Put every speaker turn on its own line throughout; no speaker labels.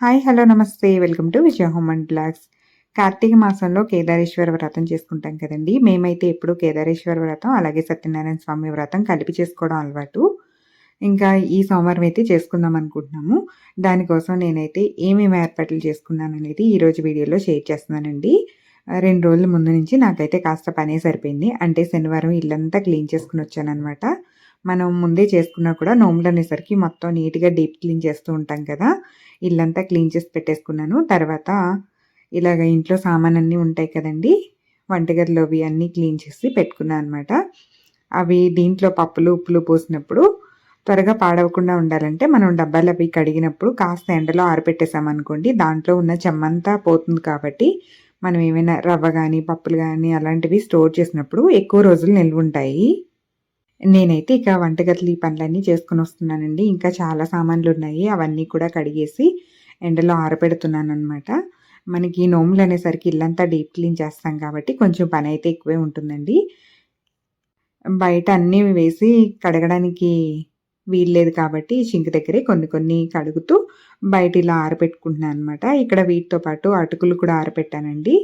Hi hello namaste. Welcome to Vijaya home and blogs Karthika మాసంలో కేదారేశ్వర వ్రతం చేసుకుంటాం కదండి. మేమైతే ఎప్పుడు కేదారేశ్వర వ్రతం అలాగే సత్యనారాయణ స్వామి వ్రతం కలిపి చేసుకోవడం అలవాటు. ఇంకా ఈ సోమవారం అయితే చేసుకుందాం అనుకుంటున్నాము. దానికోసం నేనైతే ఏమేమి ఏర్పాట్లు చేసుకున్నాను అనేది ఈరోజు వీడియోలో షేర్ చేస్తున్నానండి. రెండు రోజుల ముందు నుంచి నాకైతే కాస్త పనే సరిపోయింది. అంటే శనివారం ఇల్లంతా క్లీన్ చేసుకుని వచ్చానమాట మనం ముందే చేసుకున్నా కూడా నోములు అనేసరికి మొత్తం నీట్గా డీప్ క్లీన్ చేస్తూ ఉంటాం కదా. ఇల్లంతా క్లీన్ చేసి పెట్టేసుకున్నాను. తర్వాత ఇలాగ ఇంట్లో సామాన్ అన్నీ ఉంటాయి కదండి వంటగదిలో అవి అన్నీ క్లీన్ చేసి పెట్టుకున్నాను అనమాట అవి దీంట్లో పప్పులు ఉప్పులు పోసినప్పుడు త్వరగా పాడవకుండా ఉండాలంటే మనం డబ్బాలు అవి కడిగినప్పుడు కాస్త ఎండలో ఆరపెట్టేసామనుకోండి దాంట్లో ఉన్న చెమ్మంతా పోతుంది కాబట్టి మనం ఏమైనా రవ్వ కానీ పప్పులు కానీ అలాంటివి స్టోర్ చేసినప్పుడు ఎక్కువ రోజులు నిల్వ ఉంటాయి నేనైతే ఇక వంటగదిలో ఈ పనులన్నీ చేసుకుని వస్తున్నానండి. ఇంకా చాలా సామాన్లు ఉన్నాయి. అవన్నీ కూడా కడిగేసి ఎండలో ఆరపెడుతున్నాను అనమాట మనకి నోములు అనేసరికి ఇల్లంతా డీప్ క్లీన్ చేస్తాం కాబట్టి కొంచెం పని అయితే ఎక్కువే ఉంటుందండి. బయట అన్నీ వేసి కడగడానికి వీల్లేదు కాబట్టి సింక్ దగ్గరే కొన్ని కొన్ని కడుగుతూ బయట ఇలా ఆరబెట్టుకుంటున్నాను అనమాట ఇక్కడ వీటితో పాటు అటుకులు కూడా ఆరబెట్టానండి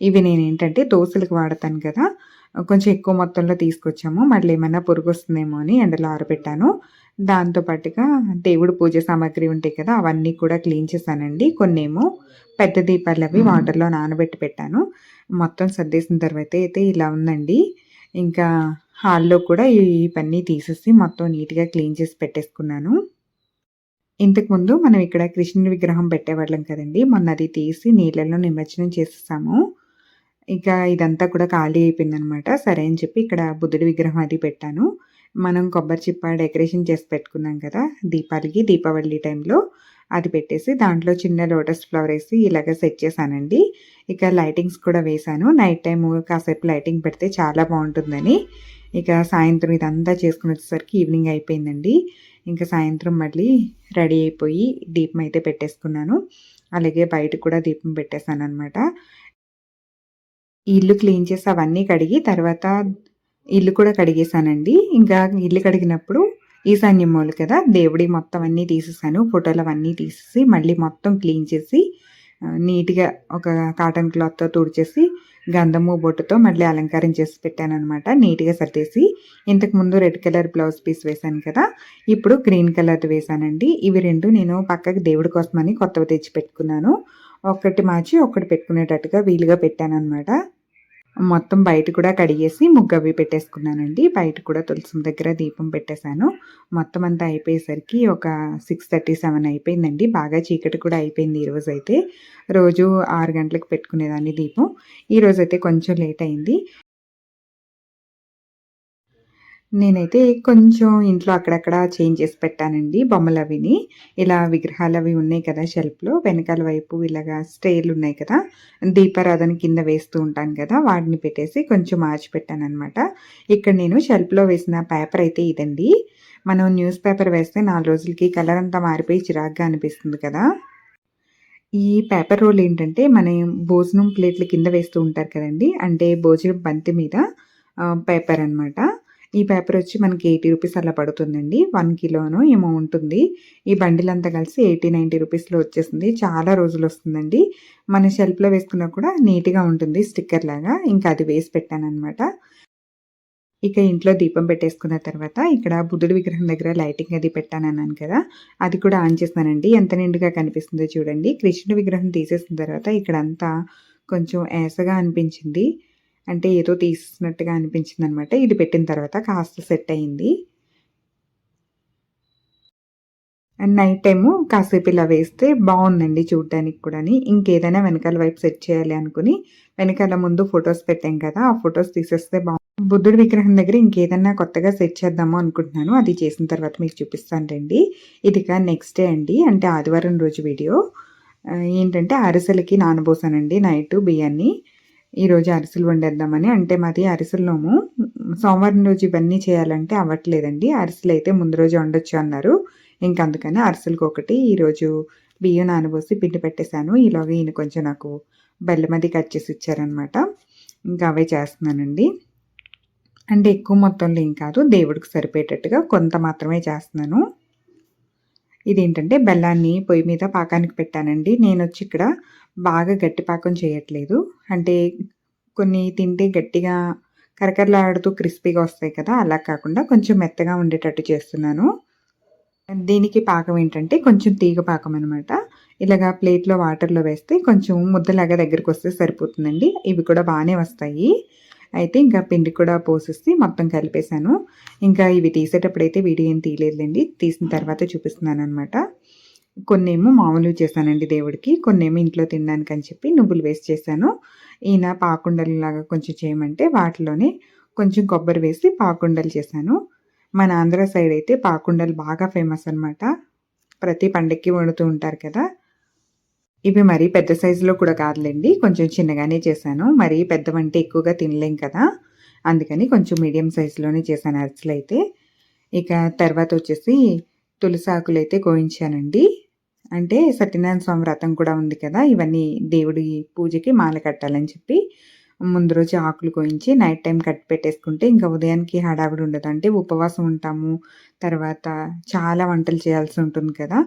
ఇవి నేను ఏంటంటే దోశలకు వాడతాను కదా. కొంచెం ఎక్కువ మొత్తంలో తీసుకొచ్చాము. మళ్ళీ ఏమైనా పురుగు వస్తుందేమో అని ఎండలో ఆరబెట్టాను. దాంతోపాటుగా దేవుడు పూజ సామాగ్రి ఉంటాయి కదా అవన్నీ కూడా క్లీన్ చేశానండి. కొన్నేమో పెద్ద దీపాలు అవి వాటర్లో నానబెట్టి పెట్టాను. మొత్తం సర్దేసిన తర్వాత అయితే ఇలా ఉందండి. ఇంకా హాల్లో కూడా ఈ పన్నీ తీసేసి మొత్తం నీట్గా క్లీన్ చేసి పెట్టేసుకున్నాను. ఇంతకుముందు మనం ఇక్కడ కృష్ణుని విగ్రహం పెట్టేవాళ్ళం కదండి. మొన్న అది తీసి నీళ్ళలో నిమజ్జనం చేసేసాము. ఇంకా ఇదంతా కూడా ఖాళీ అయిపోయింది అనమాట సరే అని చెప్పి ఇక్కడ బుద్ధుడి విగ్రహం అది పెట్టాను. మనం కొబ్బరి చిప్ప డెకరేషన్ చేసి పెట్టుకున్నాం కదా దీపాలకి దీపావళి టైంలో అది పెట్టేసి దాంట్లో చిన్న లోటస్ ఫ్లవర్ వేసి ఇలాగ సెట్ చేశానండి. ఇక లైటింగ్స్ కూడా వేశాను. నైట్ టైం కాసేపు లైటింగ్ పెడితే చాలా బాగుంటుందని. ఇక సాయంత్రం ఇదంతా చేసుకుని వచ్చేసరికి ఈవినింగ్ అయిపోయిందండి. ఇంకా సాయంత్రం మళ్ళీ రెడీ అయిపోయి దీపం అయితే పెట్టేసుకున్నాను. అలాగే బయట కూడా దీపం పెట్టేశాను అనమాట ఇల్లు క్లీన్ చేసి అవన్నీ కడిగి తర్వాత ఇల్లు కూడా కడిగేశానండి. ఇంకా ఇల్లు కడిగినప్పుడు ఈశాన్యం మూల కదా దేవుడి మొత్తం అన్నీ తీసేసాను. ఫోటోలు అవన్నీ తీసేసి మళ్ళీ మొత్తం క్లీన్ చేసి నీట్గా ఒక కాటన్ క్లాత్తో తుడిచేసి గంధము బొట్టుతో మళ్ళీ అలంకారం చేసి పెట్టాను అనమాట నీట్గా సర్దేసి ఇంతకుముందు రెడ్ కలర్ బ్లౌజ్ పీస్ వేశాను కదా ఇప్పుడు గ్రీన్ కలర్ వేశానండి. ఇవి రెండు నేను పక్కకి దేవుడి కోసమని కొత్తవి తెచ్చి పెట్టుకున్నాను. ఒకటి మార్చి ఒకటి పెట్టుకునేటట్టుగా వీలుగా పెట్టాను అనమాట మొత్తం బయట కూడా కడిగేసి ముగ్గు అవి పెట్టేసుకున్నానండి. బయట కూడా తులసం దగ్గర దీపం పెట్టేశాను. మొత్తం అంతా అయిపోయేసరికి ఒక సిక్స్ థర్టీ సెవెన్ అయిపోయిందండి. బాగా చీకటి కూడా అయిపోయింది ఈరోజు అయితే రోజు ఆరు గంటలకు పెట్టుకునేదాన్ని దీపం. ఈరోజు అయితే కొంచెం లేట్ అయింది. నేనైతే కొంచెం ఇంట్లో అక్కడక్కడ చేంజ్ చేసి పెట్టానండి బొమ్మలు అవిని ఇలా విగ్రహాలు అవి ఉన్నాయి కదా షెల్ఫ్లో వెనకాల వైపు ఇలాగా స్టేలు ఉన్నాయి కదా దీపారాధన కింద వేస్తూ ఉంటాను కదా వాటిని పెట్టేసి కొంచెం మార్చి పెట్టాను అనమాట ఇక్కడ నేను షెల్ఫ్లో వేసిన పేపర్ అయితే ఇదండి. మనం న్యూస్ పేపర్ వేస్తే నాలుగు రోజులకి కలర్ అంతా మారిపోయి చిరాగ్గా అనిపిస్తుంది కదా. ఈ పేపర్ రోల్ ఏంటంటే మన భోజనం ప్లేట్ల కింద వేస్తూ ఉంటారు కదండి అంటే భోజనం బంతి మీద పేపర్ అనమాట ఈ పేపర్ వచ్చి మనకి ఎయిటీ రూపీస్ అలా పడుతుందండి. వన్ కిలోను ఏమో ఉంటుంది. ఈ బండిల్ అంతా కలిసి ఎయిటీ నైంటీ రూపీస్లో వచ్చేసింది. చాలా రోజులు వస్తుందండి. మన షెల్ఫ్లో వేసుకున్నా కూడా నీట్గా ఉంటుంది స్టిక్కర్ లాగా. ఇంకా అది వేసి పెట్టాను అనమాట ఇక ఇంట్లో దీపం పెట్టేసుకున్న తర్వాత ఇక్కడ బుద్ధుడి విగ్రహం దగ్గర లైటింగ్ అది పెట్టాను అన్నాను కదా. అది కూడా ఆన్ చేస్తున్నానండి. ఎంత నిండుగా కనిపిస్తుందో చూడండి. కృష్ణుడి విగ్రహం తీసేసిన తర్వాత ఇక్కడ అంతా కొంచెం ఏసగా అనిపించింది. అంటే ఏదో తీసినట్టుగా అనిపించింది అనమాట ఇది పెట్టిన తర్వాత కాస్త సెట్ అయింది. అండ్ నైట్ టైము కాసేపు ఇలా వేస్తే బాగుందండి చూడడానికి కూడా ఇంకేదైనా వెనకాల వైపు సెట్ చేయాలి అనుకుని వెనకాల ముందు ఫొటోస్ పెట్టాం కదా ఆ ఫొటోస్ తీసేస్తే బాగుంది బుద్ధుడి విగ్రహం దగ్గర ఇంకేదన్నా కొత్తగా సెట్ చేద్దాము అనుకుంటున్నాను. అది చేసిన తర్వాత మీకు చూపిస్తాను రండి. ఇది నెక్స్ట్ డే అండి. అంటే ఆదివారం రోజు వీడియో. ఏంటంటే అరిసెలకి నానబోసానండి నైట్ బియ్యాన్ని. ఈరోజు అరిసెలు వండేద్దామని. అంటే మాది అరిసెల్లోము. సోమవారం రోజు ఇవన్నీ చేయాలంటే అవ్వట్లేదండి. అరిసెలు అయితే ముందు రోజు వండొచ్చు అన్నారు. ఇంక అందుకని అరిసెలకు ఒకటి ఈరోజు బియ్యం నానబోసి పిండి పెట్టేశాను. ఈలోగా ఈయన కొంచెం నాకు బెల్లమది కట్ చేసి ఇచ్చారనమాట ఇంకా అవే చేస్తున్నానండి. అంటే ఎక్కువ మొత్తంలో ఏం కాదు. దేవుడికి సరిపోయేటట్టుగా కొంత మాత్రమే చేస్తున్నాను. ఇదేంటంటే బెల్లాన్ని పొయ్యి మీద పాకానికి పెట్టానండి. నేను వచ్చి ఇక్కడ బాగా గట్టి పాకం చేయట్లేదు. అంటే కొన్ని తింటే గట్టిగా కరకరలాడుతూ క్రిస్పీగా వస్తాయి కదా అలా కాకుండా కొంచెం మెత్తగా ఉండేటట్టు చేస్తున్నాను. దీనికి పాకం ఏంటంటే కొంచెం తీగ పాకం అనమాట ఇలాగా ప్లేట్లో వాటర్లో వేస్తే కొంచెం ముద్దలాగా దగ్గరికి వస్తే సరిపోతుందండి. ఇవి కూడా బాగానే వస్తాయి. అయితే ఇంకా పిండి కూడా పోసేసి మొత్తం కలిపేశాను. ఇంకా ఇవి తీసేటప్పుడు అయితే వీడియో ఏం తీయలేదులేండి. తీసిన తర్వాత చూపిస్తున్నాను అనమాట కొన్నేమో మామూలు చేశానండి దేవుడికి కొన్నేమో ఇంట్లో తినడానికి అని చెప్పి నువ్వులు వేస్ట్ చేశాను. ఈయన పాకుండలలాగా కొంచెం చేయమంటే వాటిలోనే కొంచెం కొబ్బరి వేసి పాకుండలు చేశాను. మన ఆంధ్ర సైడ్ అయితే పాకుండలు బాగా ఫేమస్ అనమాట ప్రతి పండక్కి వండుతూ ఉంటారు కదా. ఇవి మరీ పెద్ద సైజులో కూడా కాదులేండి. కొంచెం చిన్నగానే చేశాను. మరీ పెద్దవంటే ఎక్కువగా తినలేం కదా. అందుకని కొంచెం మీడియం సైజులోనే చేశాను అరిసెలు అయితే ఇక తర్వాత వచ్చేసి తులసి ఆకులు అయితే గోయించానండి అంటే సత్యనారాయణ స్వామి వ్రతం కూడా ఉంది కదా. ఇవన్నీ దేవుడి పూజకి మాల కట్టాలని చెప్పి ముందు రోజు ఆకులు కోయించి నైట్ టైం కట్టి పెట్టేసుకుంటే ఇంకా ఉదయానికి హడావిడి ఉండదు. అంటే ఉపవాసం ఉంటాము తర్వాత చాలా వంటలు చేయాల్సి ఉంటుంది కదా.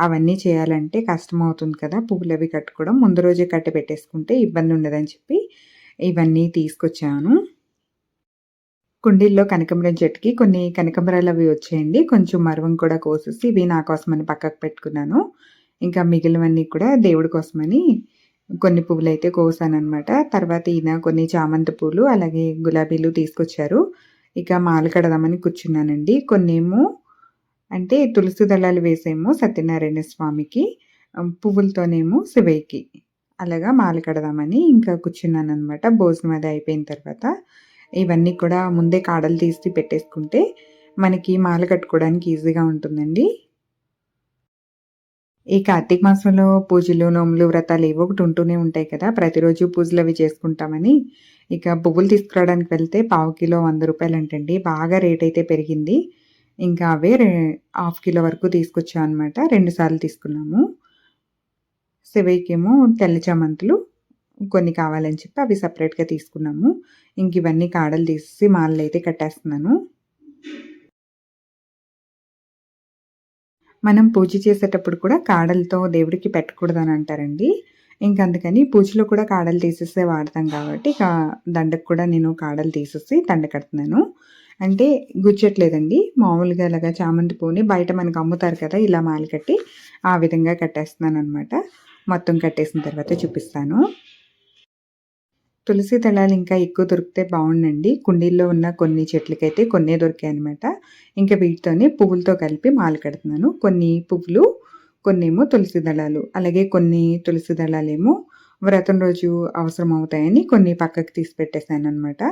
అవన్నీ చేయాలంటే కష్టం అవుతుంది కదా. పువ్వులు అవి కట్టుకోవడం. ముందు రోజే కట్టి పెట్టేసుకుంటే ఇబ్బంది ఉండదని చెప్పి ఇవన్నీ తీసుకొచ్చాను. కుండీల్లో కనకంబరం చెట్టుకి కొన్ని కనకంబరాలు అవి వచ్చేయండి. కొంచెం మరవం కూడా కోసేసి ఇవి నా కోసమని పక్కకు పెట్టుకున్నాను. ఇంకా మిగిలినవన్నీ కూడా దేవుడి కోసమని కొన్ని పువ్వులు అయితే కోసానమాట తర్వాత ఈయన కొన్ని చామంతి పూలు అలాగే గులాబీలు తీసుకొచ్చారు. ఇక మాల కడదామని కూర్చున్నానండి. కొన్నేమో అంటే తులసి దళాలు వేసేమో సత్యనారాయణ స్వామికి పువ్వులతోనేమో శివయ్యకి. అలాగా మాల కడదామని ఇంకా కూర్చున్నాను అనమాట భోజనం అది అయిపోయిన తర్వాత ఇవన్నీ కూడా ముందే కాడలు తీసి పెట్టేసుకుంటే మనకి మాల కట్టుకోవడానికి ఈజీగా ఉంటుందండి. ఈ కార్తీక మాసంలో పూజలు నోములు వ్రతాలు ఏవో ఒకటి ఉంటూనే ఉంటాయి కదా. ప్రతిరోజు పూజలు అవి చేసుకుంటామని. ఇక పువ్వులు తీసుకురావడానికి వెళ్తే పావు కిలో వంద రూపాయలు అంటండి బాగా రేట్ అయితే పెరిగింది. ఇంకా అవే హాఫ్ కిలో వరకు తీసుకొచ్చాం అనమాట రెండు సార్లు తీసుకున్నాము. శివయ్యకేమో తెల్ల చామంతులు కొన్ని కావాలని చెప్పి అవి సపరేట్గా తీసుకున్నాము. ఇంక ఇవన్నీ కాడలు తీసి మాలలు అయితే కట్టేస్తున్నాను. మనం పూజ చేసేటప్పుడు కూడా కాడలతో దేవుడికి పెట్టకూడదని అంటారండి. ఇంక అందుకని పూజలో కూడా కాడలు తీసేస్తే వాడతాం కాబట్టి ఇక దండకు కూడా నేను కాడలు తీసేసి దండ కడుతున్నాను. అంటే గుచ్చట్లేదండి. మామూలుగా ఇలాగా చామంతి పూని బయట మనకు అమ్ముతారు కదా ఇలా మాలు కట్టి ఆ విధంగా కట్టేస్తున్నాను అనమాట మొత్తం కట్టేసిన తర్వాత చూపిస్తాను. తులసి దళాలు ఇంకా ఎక్కువ దొరికితే బాగుండండి. కుండీల్లో ఉన్న కొన్ని చెట్లకైతే కొన్నే దొరికాయి అనమాట ఇంకా వీటితోనే పువ్వులతో కలిపి మాలు కడుతున్నాను. కొన్ని పువ్వులు కొన్నేమో తులసి దళాలు. అలాగే కొన్ని తులసి దళాలేమో వ్రతం రోజు అవసరం అవుతాయని కొన్ని పక్కకి తీసి పెట్టేశాను అనమాట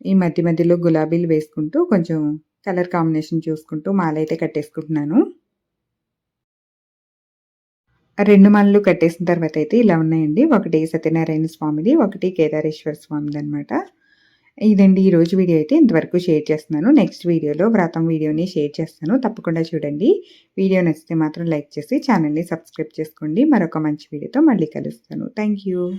ఈ మధ్య మధ్యలో గులాబీలు వేసుకుంటూ కొంచెం కలర్ కాంబినేషన్ చూసుకుంటూ మాలైతే కట్టేసుకుంటున్నాను. రెండు మాలలు కట్టేసిన తర్వాత అయితే ఇలా ఉన్నాయండి. ఒకటి సత్యనారాయణ స్వామిది ఒకటి కేదారేశ్వర స్వామిది అనమాట ఇదండి ఈరోజు వీడియో అయితే ఇంతవరకు షేర్ చేస్తున్నాను. నెక్స్ట్ వీడియోలో వ్రతం వీడియోని షేర్ చేస్తాను. తప్పకుండా చూడండి. వీడియో నచ్చితే మాత్రం లైక్ చేసి ఛానల్ని సబ్స్క్రైబ్ చేసుకోండి. మరొక మంచి వీడియోతో మళ్ళీ కలుస్తాను. థ్యాంక్